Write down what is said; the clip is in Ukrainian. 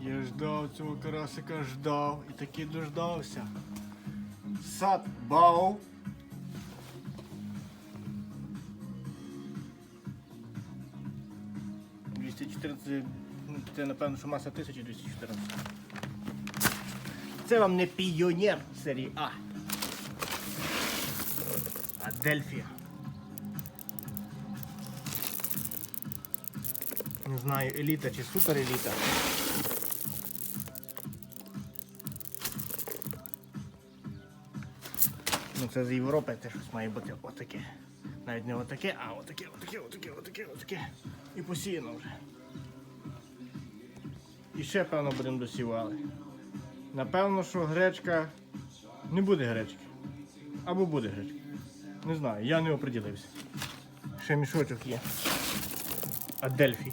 Я ждав цього карасика, ждав і таки дождався. Сад Бау. «214», ну, це напевно, що маса 1214. Це вам не піонер серії А. А Дельфія. Не знаю, еліта чи супереліта. Ну це з Європи це щось має бути отаке. Навіть не отаке, а отаке, отаке, отаке, отаке, отаке. І посіяно вже. І ще, певно, будемо досівали. Напевно, що гречка не буде гречки. Або буде гречка. Не знаю, я не оприділився. Ще мішочок є. Адельфій.